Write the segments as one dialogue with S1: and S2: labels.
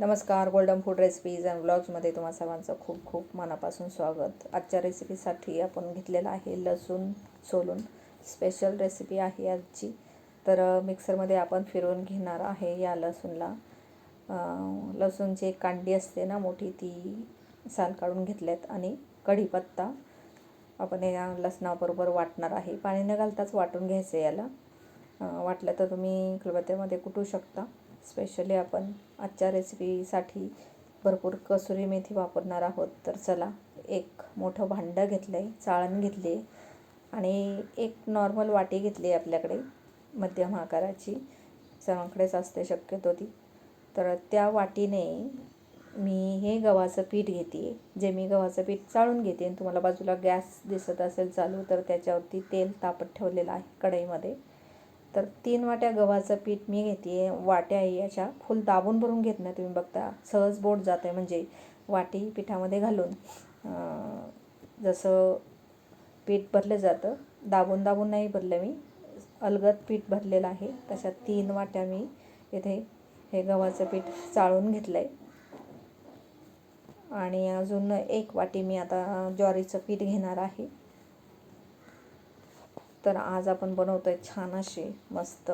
S1: नमस्कार golden food recipes and ब्लॉग्समध्ये तुम्हा सर्वांचं खूप खूप मनापासून स्वागत. आजच्या रेसिपीसाठी आपण घेतलेलं आहे लसूण सोलून. स्पेशल रेसिपी आहे आजची. तर मिक्सरमध्ये आपण फिरवून घेणार आहे या लसूणला. लसूणची एक कांडी असते ना मोठी ती साल काढून घेतल्यात आणि कढीपत्ता आपण या लसणाबरोबर वाटणार आहे. पाणी न घालताच वाटून घ्यायचं आहे याला. वाटलं तर तुम्ही खलबत्त्यामध्ये कुटू शकता. स्पेशली आपण आजच्या रेसिपीसाठी भरपूर कसुरी मेथी वापरणार आहोत. तर चला एक मोठं भांडं घेतलं आहे चाळण घेतली आहे आणि एक नॉर्मल वाटी घेतली आहे आपल्याकडे मध्यम आकाराची. सर्वांकडेच असते शक्यतो ती. तर त्या वाटीने मी हे गव्हाचं पीठ घेते जे मी गव्हाचं पीठ चाळून घेते आणि तुम्हाला बाजूला गॅस दिसत असेल चालू तर त्याच्यावरती तेल तापत ठेवलेलं आहे कढईमध्ये. तर तीन वाट्या गव्हाचं पीठ मी घेते वाट्या आहे याच्या. फुल दाबून भरून घेत नाही तुम्ही बघता. सहज बोट जात आहे म्हणजे वाटी पिठामध्ये घालून. जसं पीठ भरलं जातं. दाबून दाबून नाही भरलं मी. अलगद पीठ भरलेलं आहे. तशा तीन वाट्या मी इथे हे गव्हाचं पीठ चाळून घेतलं आहे आणि अजून एक वाटी मी आता ज्वारीचं पीठ घेणार आहे. तर आज आपण बनवतो आहे छान अशी मस्त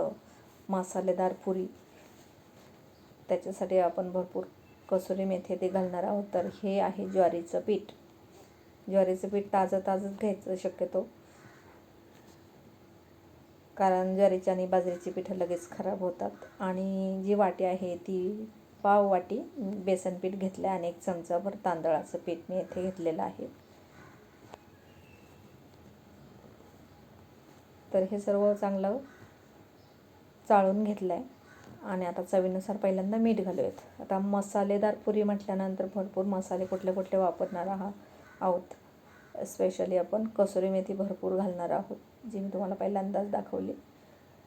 S1: मसालेदार पुरी. त्याच्यासाठी आपण भरपूर कसुरी मेथी ते घालणार आहोत. तर हे आहे ज्वारीचं पीठ. ज्वारीचं पीठ ताजं ताजंच घ्यायचं शक्यतो. कारण ज्वारीची आणि बाजरीची पिठं लगेच खराब होतात. आणि जी वाटी आहे ती पाव वाटी बेसन पीठ घेतलं आहे आणि एक चमचाभर तांदळाचं पीठ मी येथे घेतलेलं आहे. तर हे सर्व चांगलं चाळून घेतलं आहे आणि आता चवीनुसार पहिल्यांदा मीठ घालूयात. आता मसालेदार पुरी म्हटल्यानंतर भरपूर मसाले कुठले कुठले वापरणार आहात आहोत. स्पेशली आपण कसुरी मेथी भरपूर घालणार आहोत जी मी तुम्हाला पहिल्यांदाच दाखवली.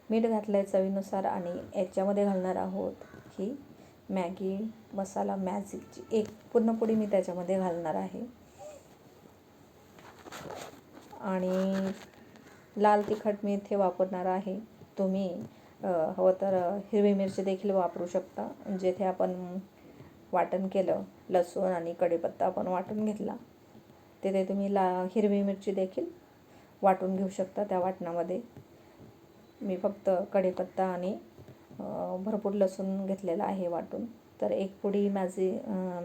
S1: मीठ घातलं आहे चवीनुसार आणि याच्यामध्ये घालणार आहोत ही मॅगी मसाला मॅजिकची एक पूर्ण पुडी मी त्याच्यामध्ये घालणार आहे. आणि लाल तिखट मी इथे वापरणार आहे. तुम्ही हवं तर हिरवी मिरची देखील वापरू शकता. जेथे आपण वाटण केलं लसूण आणि कढीपत्ता आपण वाटून घेतला तिथे तुम्ही ला हिरवी मिरची देखील वाटून घेऊ शकता त्या वाटणामध्ये. मी फक्त कढीपत्ता आणि भरपूर लसूण घेतलेला आहे वाटून. तर एक पुडी मॅजी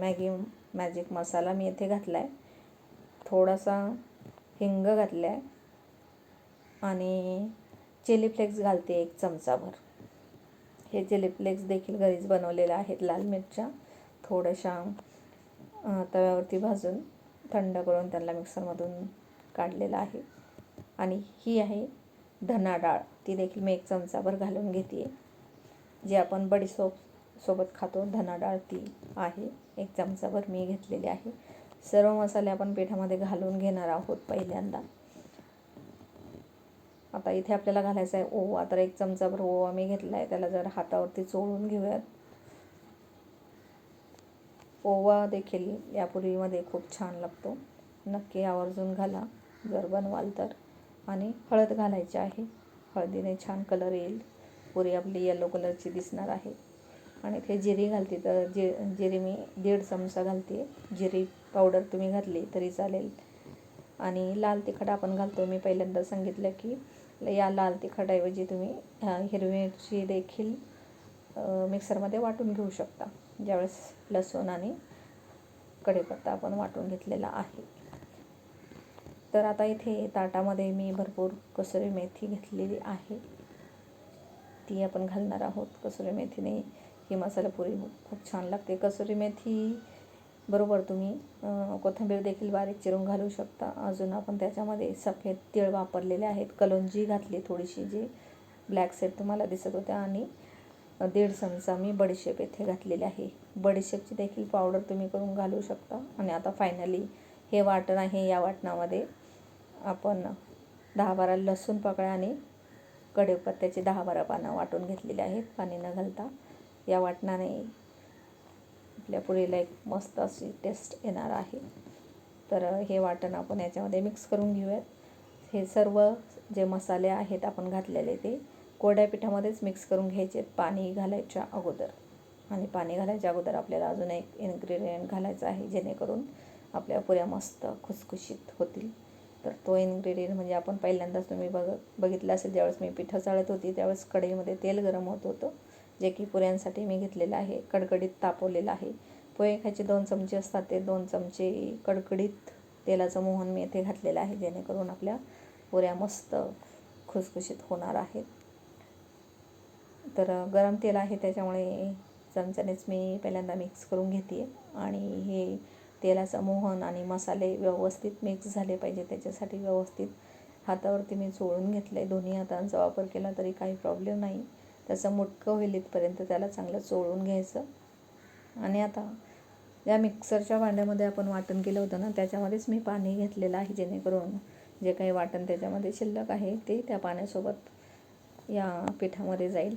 S1: मॅगी मॅजिक मसाला मी इथे घातला आहे थोडासा हिंग घातला आहे आणि चिली फ्लेक्स घालते एक चमचाभर. हे चिली फ्लेक्स देखील घरीच बनवलेले आहेत लाल मिरच्या. थोड्याशा तव्यावरती भाजून थंड करून त्यांना मिक्सरमधून काढलेलं आहे. आणि ही आहे धना डाळ. ती देखील मी एक चमचाभर घालून घेते जे आपण बडीसोप सोबत खातो धना डाळ ती आहे. एक चमचाभर मी घेतलेली आहे. सर्व मसाले आपण पिठामध्ये घालून घेणार आहोत पहिल्यांदा. आता इथे आपल्याला घालायचा आहे. ओवा तर एक चमचाभर ओवा मी घेतला आहे. त्याला जर हातावरती चोळून घेऊयात. ओवा देखील या पुरीमध्ये खूप छान लागतो. नक्की आवर्जून घाला. जर बनवाल तर. आणि हळद घालायची आहे. हळदीने छान कलर येईल. पुरी आपली येलो कलरची दिसणार आहे. आणि इथे जिरी घालते तर जे जिरी मी दीड चमचा घालते. जिरी पावडर तुम्ही घातली तरी चालेल. आणि लाल तिखट आपण घालतो मी पहिल्यांदा सांगितलं की या लाल तिखटऐवजी तुम्ही अ, हिरवी मिरची देखील मिक्सरमध्ये वाटून घेऊ शकता. ज्यावेळेस लसूण आणि कढीपत्ता आपण वाटून घेतलेला आहे. तर आता इथे ताटामध्ये मी भरपूर कसुरी मेथी घेतलेली आहे. ती आपण घालणार आहोत. कसुरी मेथीने ही मसाला पुरी खूप छान लागते. कसुरी मेथी बरोबर तुम्ही कोथिंबीर देखील बारीक चिरून घालू शकता. अजून आपण त्याच्यामध्ये सफेद तीळ वापरलेले आहेत. कलोंजी घातली थोडीशी जी ब्लॅक सेट तुम्हाला दिसत होत्या. आणि दीड चमचा मी बडीशेप येथे घातलेली आहे. बडीशेपची देखील पावडर तुम्ही करून घालू शकता. आणि आता फायनली हे वाटण आहे. या वाटणामध्ये आपण दहा बारा लसूण पकळ्या आणि कडेपत्त्याचे दहा बारा पानं वाटून घेतलेली आहेत. पाणी न घालता या वाटणाने आपल्या पुरीला एक मस्त अशी टेस्ट येणार आहे. तर हे वाटण आपण याच्यामध्ये मिक्स करून घेऊयात. हे सर्व जे मसाले आहेत आपण घातलेले ते कोरड्या पिठामध्येच मिक्स करून घ्यायचे पाणी घालायच्या अगोदर. आणि पाणी घालायच्या अगोदर आपल्याला अजून एक इन्ग्रेडियंट घालायचा आहे जेणेकरून आपल्या पुऱ्या मस्त खुसखुशीत होतील. तर तो इन्ग्रेडियंट म्हणजे आपण पहिल्यांदाच तुम्ही बघ बघितलं असेल ज्यावेळेस मी पिठं चाळत होती त्यावेळेस कढईमध्ये तेल गरम होत होतं. जे की पुऱ्यांसाठी मी घेतलेलं आहे कडकडीत तापवलेलं आहे. पोहे खायचे दोन चमचे असतात ते दोन चमचे कडकडीत तेलाचं मोहन मी येथे घातलेलं आहे जेणेकरून आपल्या पुऱ्या मस्त खुसखुशीत होणार आहेत. तर गरम तेल आहे त्याच्यामुळे चमच्यानेच मी पहिल्यांदा मिक्स करून घेते आणि हे तेलाचं मोहन आणि मसाले व्यवस्थित मिक्स झाले पाहिजे त्याच्यासाठी व्यवस्थित हातावरती मी चोळून घेतलं आहे दोन्ही हातांचा वापर केला तरी काही प्रॉब्लेम नाही. त्याचं मुटकं होईल इथपर्यंत त्याला चांगलं चोळून घ्यायचं. आणि आता ज्या मिक्सरच्या भांड्यामध्ये आपण वाटण केलं होतं ना त्याच्यामध्येच मी पाणी घेतलेलं आहे जेणेकरून जे काही वाटण त्याच्यामध्ये शिल्लक आहे ते त्या पाण्यासोबत या पिठामध्ये जाईल.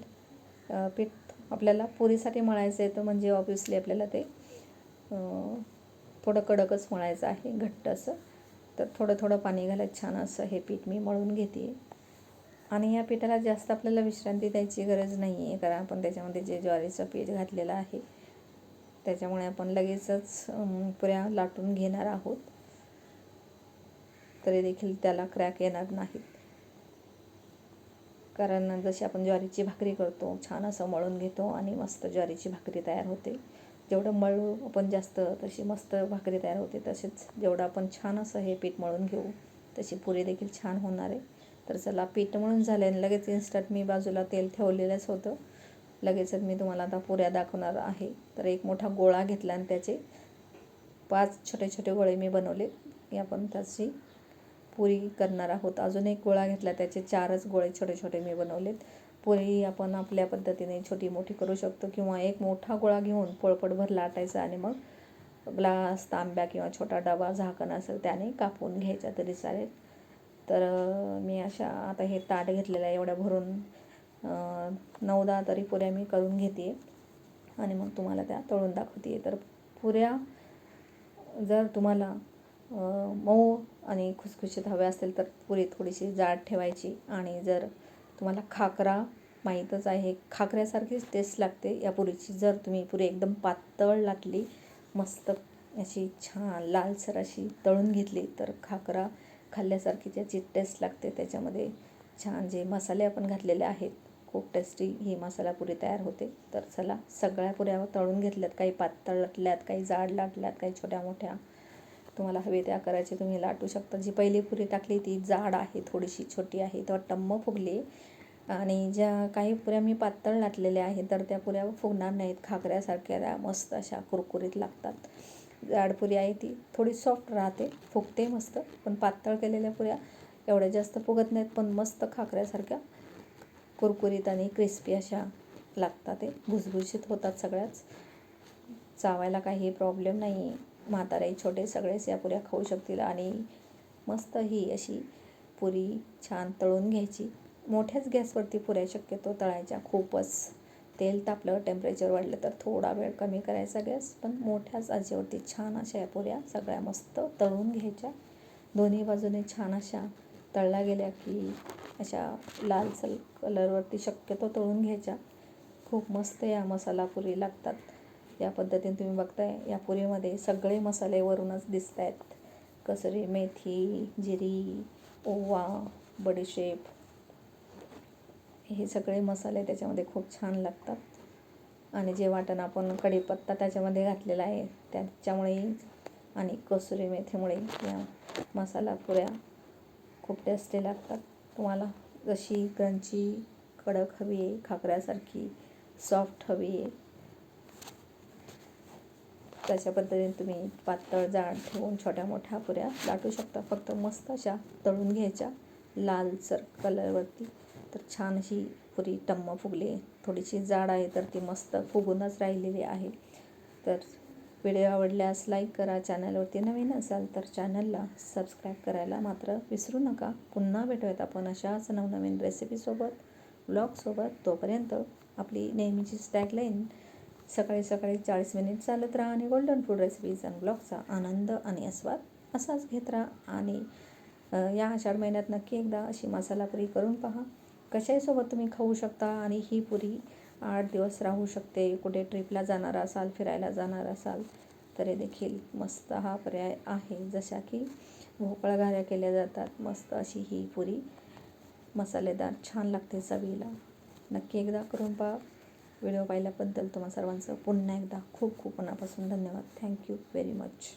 S1: पीठ आपल्याला पुरीसाठी मळायचं आहे तर म्हणजे ऑब्विसली आपल्याला ते थोडं कडकच मळायचं आहे घट्ट असं. तर थोडं थोडं पाणी घालत छान असं हे पीठ मी मळून घेते. आणि या पिठाला जास्त आपल्याला विश्रांती द्यायची गरज नाही आहे कारण आपण त्याच्यामध्ये जे ज्वारीचं पीठ घातलेलं आहे त्याच्यामुळे आपण लगेचच पुऱ्या लाटून घेणार आहोत. तरी देखील त्याला क्रॅक येणार नाहीत. कारण जशी आपण ज्वारीची भाकरी करतो छान असं मळून घेतो आणि मस्त ज्वारीची भाकरी तयार होते. जेवढं मळू आपण जास्त तशी मस्त भाकरी तयार होते तसेच जेवढं आपण छान असं हे पीठ मळून घेऊ तशी पुरी देखील छान होणार आहे. तर चला पीठ म्हणून झाले आणि लगेच इन्स्टंट मी बाजूला तेल ठेवलेलंच होतं. लगेचच मी तुम्हाला आता पुऱ्या दाखवणार आहे. तर एक मोठा गोळा घेतला आणि त्याचे पाच छोटे छोटे गोळे मी बनवले. आपण त्याची पुरी करणार आहोत. अजून एक गोळा घेतला त्याचे चारच गोळे छोटे छोटे मी बनवलेत. पुरी आपण आपल्या पद्धतीने छोटी मोठी करू शकतो किंवा एक मोठा गोळा घेऊन पोळपटभर लाटायचा आणि मग ग्लास तांब्या किंवा छोटा डबा झाकण असेल त्याने कापून घ्यायचा तरी चालेल. तर मी अशा आता हे ताट घेतलेलं आहे एवढ्या भरून. नऊ दहा तरी पुऱ्या मी करून घेते. आणि मग तुम्हाला त्या तळून दाखवते. तर पुऱ्या जर तुम्हाला मऊ आणि खुसखुशीत हवे असेल तर पुरी थोडीशी जाड ठेवायची. आणि जर तुम्हाला खाकरा माहीतच आहे खाकऱ्यासारखीच टेस्ट लागते या पुरीची. जर तुम्ही पुरी एकदम पातळ लाटली मस्त अशी छान लालसर अशी तळून घेतली तर खाकरा खाल्ल्यासारखी त्याची टेस्ट लागते. त्याच्यामध्ये छान जे मसाले आपण घातलेले आहेत खूप टेस्टी ही मसाला पुरी तयार होते. तर चला सगळ्या पुऱ्या तळून घेतल्यात. काही पातळ लाटल्यात काही जाड लाटल्यात काही छोट्या मोठ्या. तुम्हाला हवे त्या करायचे तुम्ही लाटू शकता. जी पहिली पुरी टाकली ती जाड आहे थोडीशी छोटी आहे तेव्हा टम्म फुगली. आणि ज्या काही पुऱ्या मी पातळ लाटलेल्या आहेत तर त्या पुऱ्या फुगणार नाहीत. खाकऱ्यासारख्या त्या मस्त अशा कुरकुरीत लागतात. जाड पुरी आहे ती. थोडी सॉफ्ट राहते फुगते मस्त पण पातळ केलेल्या पुऱ्या एवढ्या जास्त फुगत नाहीत पण मस्त खाकऱ्यासारख्या कुरकुरीत आणि क्रिस्पी अशा लागतात ते. भुसभुशीत होतात सगळ्याच. चावायला काही प्रॉब्लेम नाही. म्हातारे छोटे सगळेच या पुऱ्या खाऊ शकतील आणि मस्त ही अशी पुरी छान तळून घ्यायची. मोठ्याच गॅसवरती पुऱ्या शक्यतो तळायच्या खूपच. तेल तापलं टेम्परेचर वाढलं तर थोडा वेळ कमी करायचा गॅस पण मोठ्याच आजेवरती छान अशा या पुऱ्या सगळ्या मस्त तळून घ्यायच्या. दोन्ही बाजूने छान अशा तळल्या गेल्या की अशा लालसर कलरवरती शक्यतो तळून घ्यायच्या. खूप मस्त या मसाला पुरी लागतात. या पद्धतीने तुम्ही बघताय या पुरीमध्ये सगळे मसाले वरूनच दिसत आहेत कसरी मेथी जिरी ओवा बडीशेप हे सगळे मसाले त्याच्यामध्ये खूप छान लागतात. आणि जे वाटण आपण कढीपत्ता त्याच्यामध्ये घातलेला आहे त्याच्यामुळे आणि कसुरी मेथीमुळे या मसाला पुऱ्या खूप टेस्टी लागतात. तुम्हाला जशी क्रंची कडक हवी आहे खाकऱ्यासारखी सॉफ्ट हवी आहे त्याच्या पद्धतीने तुम्ही पातळ जाड ठेवून छोट्या मोठ्या पुऱ्या लाटू शकता. फक्त मस्त अशा तळून घ्यायच्या लालसर कलरवरती तर छान अशी पुरी टम्म फुगली. थोडीशी जाड आहे तर ती मस्त फुगूनच राहिलेली आहे. तर व्हिडिओ आवडल्यास लाईक करा. चॅनलवरती नवीन असाल तर चॅनलला सबस्क्राईब करायला मात्र विसरू नका. पुन्हा भेटूयात आपण अशाच नवनवीन रेसिपीसोबत ब्लॉगसोबत तोपर्यंत आपली नेहमीची स्टॅगलाईन सकाळी सकाळी चाळीस मिनिट चालत राहा आणि गोल्डन फूड रेसिपीज आणि ब्लॉगचा आनंद आणि आस्वाद असाच घेत राहा. आणि या आषाढ महिन्यात नक्की एकदा अशी मसाला पुरी करून पहा. कशाहीसोबत तुम्ही खाऊ शकता आणि ही पुरी आठ दिवस राहू शकते कुठे ट्रिपला जाणार असाल फिरायला जाणार असाल तरी देखील मस्त हा पर्याय आहे. जशा की भोपळा घाऱ्या केल्या जातात मस्त अशी ही पुरी मसालेदार छान लागते चवीला. नक्की एकदा करून पहा. व्हिडिओ पाहिल्याबद्दल तुम्हा सर्वांचं पुन्हा एकदा खूप खूप मनापासून धन्यवाद. Thank you very much.